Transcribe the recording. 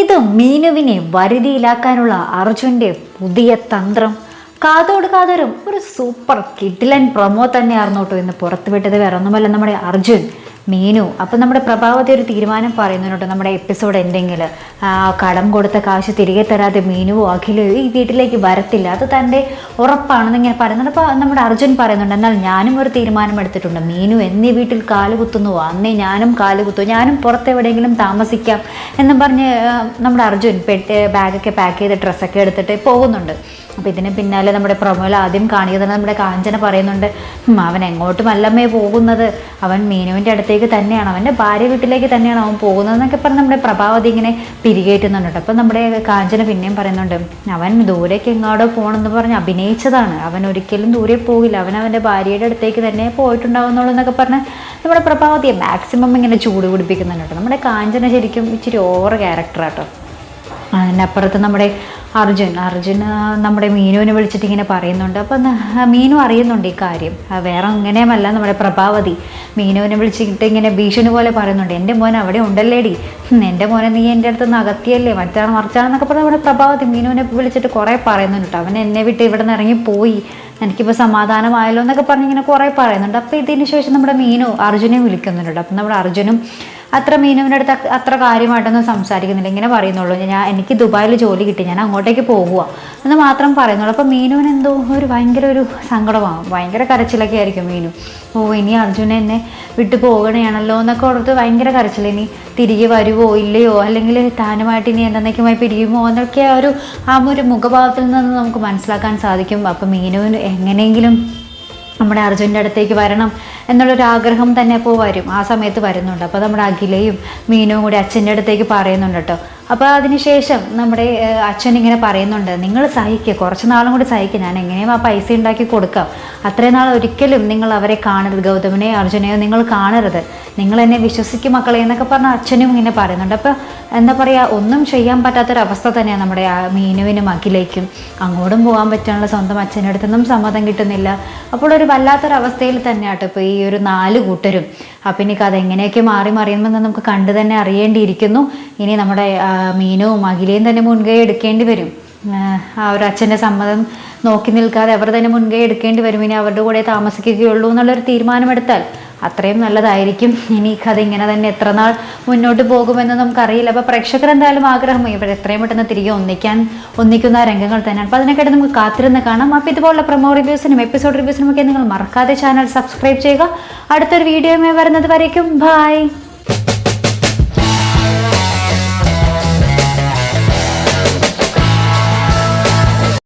ഇത് മീനുവിനെ വരുതിയിലാക്കാനുള്ള അർജുന്റെ പുതിയ തന്ത്രം. കാതോട് കാതോരും ഒരു സൂപ്പർ കിഡ്ലൻ പ്രൊമോ തന്നെയായിരുന്നു കേട്ടോ ഇന്ന് പുറത്തുവിട്ടത്. വേറെ ഒന്നുമല്ല നമ്മുടെ അർജുൻ. മീനു അപ്പം നമ്മുടെ പ്രഭാവതി ഒരു തീരുമാനം പറയുന്നുണ്ട് നമ്മുടെ എപ്പിസോഡ് എന്തെങ്കിലും കടം കൊടുത്ത കാശ് തിരികെ തരാതെ മീനുവോ അഖിലോ ഈ വീട്ടിലേക്ക് വരത്തില്ല. അത് തന്റെ ഉറപ്പാണെന്ന് ഇങ്ങനെ പറയുന്നുണ്ട്. അപ്പോൾ നമ്മുടെ അർജുൻ പറയുന്നുണ്ട് എന്നാൽ ഞാനും ഒരു തീരുമാനം എടുത്തിട്ടുണ്ട്. മീനു എന്നീ വീട്ടിൽ കാൽ കുത്തുന്നു. അന്നേ ഞാനും കാൽ കുത്തു. ഞാനും പുറത്തെവിടെയെങ്കിലും താമസിക്കാം. എന്നും പറഞ്ഞ് നമ്മുടെ അർജുൻ പെട്ട് ബാഗൊക്കെ പാക്ക് ചെയ്ത് ഡ്രസ്സൊക്കെ എടുത്തിട്ട് പോകുന്നുണ്ട്. അപ്പോൾ ഇതിന് പിന്നാലെ നമ്മുടെ പ്രൊമോയിൽ ആദ്യം കാണിക്കുന്നത് നമ്മുടെ കാഞ്ചന പറയുന്നുണ്ട് "ഉം, അവൻ എങ്ങോട്ടും അല്ലമ്മേ പോകുന്നത്? അവൻ മീനുവിന്റെ അടുത്തേക്ക് തന്നെയാണ് അവന്റെ ഭാര്യ വീട്ടിലേക്ക് തന്നെയാണ് അവൻ പോകുന്നത് എന്നൊക്കെ പറഞ്ഞ് നമ്മുടെ പ്രഭാവതി ഇങ്ങനെ പിരികേറ്റുന്നുണ്ട് അപ്പം നമ്മുടെ കാഞ്ചന പിന്നെയും പറയുന്നുണ്ട് അവൻ ദൂരേക്ക് എങ്ങോട്ടോ പോകണമെന്ന് പറഞ്ഞ് അഭിനയിച്ചതാണ്. അവൻ ഒരിക്കലും ദൂരെ പോകില്ല. അവൻ അവന്റെ ഭാര്യയുടെ അടുത്തേക്ക് തന്നെ പോയിട്ടുണ്ടാവുന്നുള്ളൂ എന്നൊക്കെ പറഞ്ഞ് നമ്മുടെ പ്രഭാവതിയെ മാക്സിമം ഇങ്ങനെ ചൂട് പിടിപ്പിക്കുന്നുണ്ട് നമ്മുടെ കാഞ്ചന ശരിക്കും ഇച്ചിരി ഓവർ ക്യാരക്ടറാട്ടോ അതിനപ്പുറത്ത് നമ്മുടെ അർജുൻ അർജുൻ നമ്മുടെ മീനുവിനെ വിളിച്ചിട്ട് ഇങ്ങനെ പറയുന്നുണ്ട്. അപ്പം മീനു അറിയുന്നുണ്ട് ഈ കാര്യം. വേറെ അങ്ങനെയുമല്ല നമ്മുടെ പ്രഭാവതി. മീനുവിനെ വിളിച്ചിട്ട് ഇങ്ങനെ ഭീഷണി പോലെ പറയുന്നുണ്ട്. എന്റെ മോൻ അവിടെ ഉണ്ടല്ലേടി? എന്റെ മോനെ നീ എന്റെ അടുത്ത് നിന്ന് അകത്തിയല്ലേ? മറ്റാണ് മറിച്ചാണെന്നൊക്കെ പറഞ്ഞ് നമ്മുടെ പ്രഭാവതി മീനുവിനെ വിളിച്ചിട്ട് കുറേ പറയുന്നുണ്ട്. അവൻ എന്നെ വിട്ട് ഇവിടെ നിന്ന് ഇറങ്ങി പോയി. എനിക്കിപ്പോൾ സമാധാനമായല്ലോ എന്നൊക്കെ പറഞ്ഞ് ഇങ്ങനെ കുറേ പറയുന്നുണ്ട്. അപ്പോൾ ഇതിന് ശേഷം നമ്മുടെ മീനു അർജുനെ വിളിക്കുന്നുണ്ട്. അപ്പം നമ്മുടെ അർജുനും അത്ര മീനുവിന്റെ അടുത്ത് അത്ര കാര്യമായിട്ടൊന്നും സംസാരിക്കുന്നില്ല. ഇങ്ങനെ പറയുന്നുള്ളൂ. ഞാൻ എനിക്ക് ദുബായിൽ ജോലി കിട്ടി. ഞാൻ അങ്ങോട്ടേക്ക് പോകുക എന്ന് മാത്രം പറയുന്നുള്ളൂ. അപ്പോൾ മീനുവിന് എന്തോ ഒരു ഭയങ്കര ഒരു സങ്കടമാകും ഭയങ്കര കരച്ചിലൊക്കെ ആയിരിക്കും മീനു. ഓ ഇനി അർജുന എന്നെ വിട്ടു പോകണയാണല്ലോ എന്നൊക്കെ ഓർത്ത് ഭയങ്കര കരച്ചിൽ ഇനി തിരികെ വരുമോ ഇല്ലയോ? അല്ലെങ്കിൽ താനുമായിട്ട് ഇനി എന്തെന്നേക്കുമായി പിരിയുമോ? എന്നൊക്കെ ആ ഒരു ആ ഒരു മുഖഭാവത്തിൽ നിന്ന് നമുക്ക് മനസ്സിലാക്കാൻ സാധിക്കും. അപ്പോൾ മീനുവിന് എങ്ങനെയെങ്കിലും നമ്മുടെ അർജുന്റെ അടുത്തേക്ക് വരണം എന്നുള്ളൊരു ആഗ്രഹം തന്നെ അപ്പോൾ വരും. ആ സമയത്ത് വരുന്നുണ്ട്. അപ്പോൾ നമ്മുടെ അഖിലയും മീനും കൂടി അച്ഛന്റെ അടുത്തേക്ക് പറയുന്നുണ്ട് കേട്ടോ. അപ്പോൾ അതിനുശേഷം നമ്മുടെ അച്ഛൻ ഇങ്ങനെ പറയുന്നുണ്ട് നിങ്ങൾ സഹിക്കുക കുറച്ച് നാളും കൂടി സഹിക്കുക ഞാൻ എങ്ങനെയും ആ പൈസ ഉണ്ടാക്കി കൊടുക്കാം. അത്രയും നാൾ ഒരിക്കലും നിങ്ങൾ അവരെ കാണരുത് ഗൗതമനെയോ അർജുനെയോ നിങ്ങൾ കാണരുത്. നിങ്ങൾ എന്നെ വിശ്വസിക്കും മക്കളെ എന്നൊക്കെ പറഞ്ഞ അച്ഛനും ഇങ്ങനെ പറയുന്നുണ്ട്. അപ്പോൾ എന്താ പറയുക ഒന്നും ചെയ്യാൻ പറ്റാത്തൊരവസ്ഥ തന്നെയാണ് നമ്മുടെ മീനുവിനും അഖിലേക്കും. അങ്ങോട്ടും പോകാൻ പറ്റാനുള്ള സ്വന്തം അച്ഛന്റെ അടുത്തൊന്നും സമ്മതം കിട്ടുന്നില്ല. അപ്പോൾ ഒരു വല്ലാത്തൊരവസ്ഥയിൽ തന്നെയാട്ടോ ഇപ്പോൾ ഈ ഒരു നാല് കൂട്ടരും. അപ്പം ഇനി കഥ എങ്ങനെയൊക്കെ മാറി മറിയുമെന്ന് നമുക്ക് കണ്ടു തന്നെ അറിയേണ്ടിയിരിക്കുന്നു. ഇനി നമ്മുടെ മീനുവും അഖിലയും തന്നെ മുൻകൈ എടുക്കേണ്ടി വരും. ആ, ഒരു അച്ഛന്റെ സമ്മതം നോക്കി നിൽക്കാതെ അവർ തന്നെ മുൻകൈ എടുക്കേണ്ടി വരും. ഇനി അവരുടെ കൂടെ താമസിക്കുകയുള്ളൂ എന്നുള്ളൊരു തീരുമാനമെടുത്താൽ അത്രയും നല്ലതായിരിക്കും. ഇനി കഥ ഇങ്ങനെ തന്നെ എത്ര നാൾ മുന്നോട്ട് പോകുമെന്ന് നമുക്കറിയില്ല. അപ്പോൾ പ്രേക്ഷകർ എന്തായാലും ആഗ്രഹം ഇവർ എത്രയും പെട്ടെന്ന് തിരികെ ഒന്നിക്കാൻ ഒന്നിക്കുന്ന രംഗങ്ങൾ തന്നെയാണ്. അപ്പോൾ അതിനെക്കാട്ടി നമുക്ക് കാത്തിരുന്ന് കാണാം. അപ്പോൾ ഇതുപോലുള്ള പ്രൊമോ റിവ്യൂസിനും എപ്പിസോഡ് റിവ്യൂസിനും ഒക്കെ നിങ്ങൾ മറക്കാതെ ചാനൽ സബ്സ്ക്രൈബ് ചെയ്യുക. അടുത്തൊരു വീഡിയോയുമായി വരുന്നത് വരയ്ക്കും ബൈ.